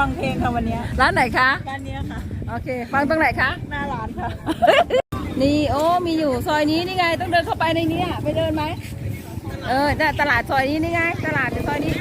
ฟังเพลงค่ะวันเนี้ยร้านไหนคะ ร้านเนี้ยค่ะ โอเค ฟังตรงไหนคะ หน้าร้านค่ะ นี่โอ้มีอยู่ซอยนี้นี่ไง ต้องเดินเข้าไปในเนี้ยไปเดินไหม เออน่ะตลาดซอยนี้นี่ไง ตลาดอยู่ซอยนี้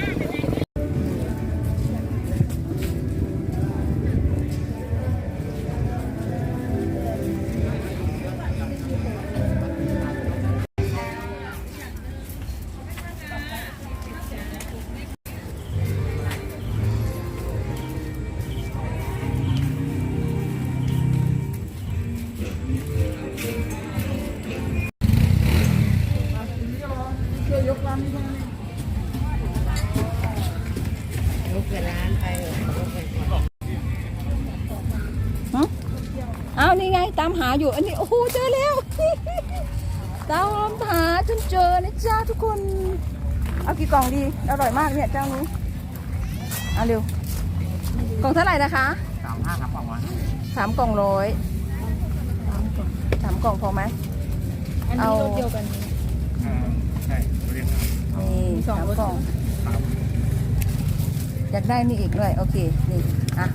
ลุกเปิดร้านไปเถอะลุกเปิดก่อนฮะอ้าวนี่ไงตามหาอยู่ อันนี้โอ้โหเจอแล้ว ตามหาจนเจอนะจ้าทุกคน เอากี่กล่องดี อร่อยมากเนี่ยเจ้านี้เอาเร็ว กล่องเท่าไหร่นะคะสามห้าครับประมาณสามกล่องร้อยสามกล่องพอไหม อันนี้เอารถเดียวกันอ่าใช่เรียกครับ นี่สามกล่องครับอยากได้นี่อีกด้วย โอเค นี่ อะ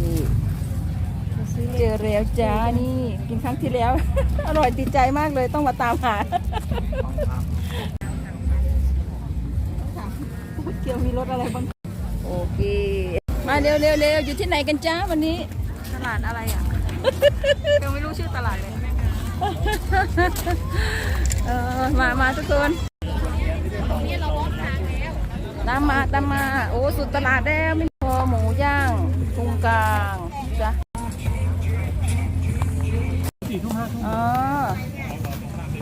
นี่เจอแล้วจ้า นี่ กินครั้งที่แล้ว อร่อยติดใจมากเลยต้องมาตามหาเกียวมีรถอะไรบ้าง โอเค มาเร็วเร็วเร็วอยู่ที่ไหนกันจ้าวันนี้ ตลาดอะไรอะยังไม่รู้ชื่อตลาดเลยเออมา มาทุกคน ตามมาตามมา โอ้สุดตลาดแล้วไม่พอหมูย่างตรงกลางจ้ะสี่ทุ่มห้าทุ่มอ๋อ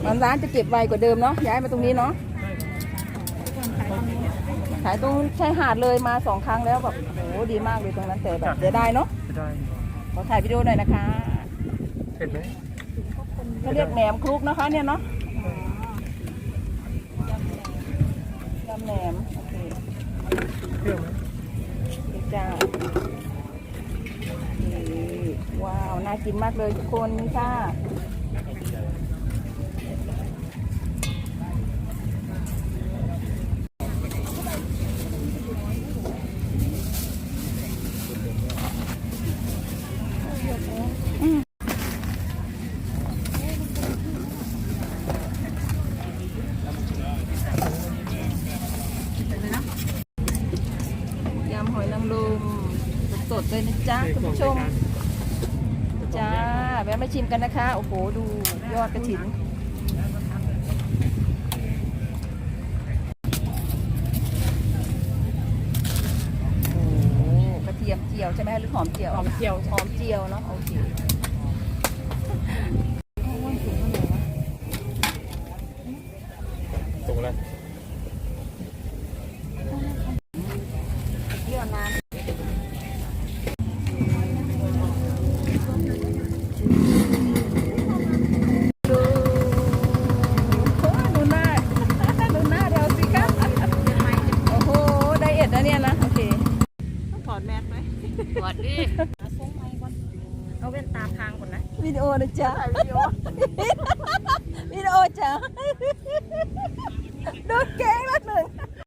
มันร้านจะเก็บไวกว่าเดิมเนาะย้ายมาตรงนี้เนาะขายตรงชายหาดเลยมาสองครั้งแล้วแบบโอ้โหดีมากเลยตรงนั้นแต่แบบเสียดายเนาะไม่ได้ขอถ่ายวิดีโอหน่อยนะคะเผ็ดไหมเขาเรียกแหนมคลุกนะคะเนี่ยเนาะยำแหนมโอ เคเปรี้ยวไหมเจ้าว้าว น่ากินมากเลยทุกคนค่ะ ยำหอยนางรมส ดๆเลยนะจ๊ะคุณผู้ชมจ้าแวะมาชิมกันนะคะ โอ้โห ดูยอดกระถินโอ้โหกระเทียมเจียวใช่ไหมหรือหอมเจียวหอมเจียวหอมเจียวเนาะโอเคตรงแล้ว เยี่ยวนานดูโอ้ยดูหน้า ดูหน้าเราสิคะโอ้โห ไดเอทนะเนี่ยนะ โอเค ต้องถอดแมสไหม สวัสดี เอาเว้น ตามทางก่อนนะวิดีโอนะจ๊ะวิดีโอวิดีโอจ้ะโดนแกล้ง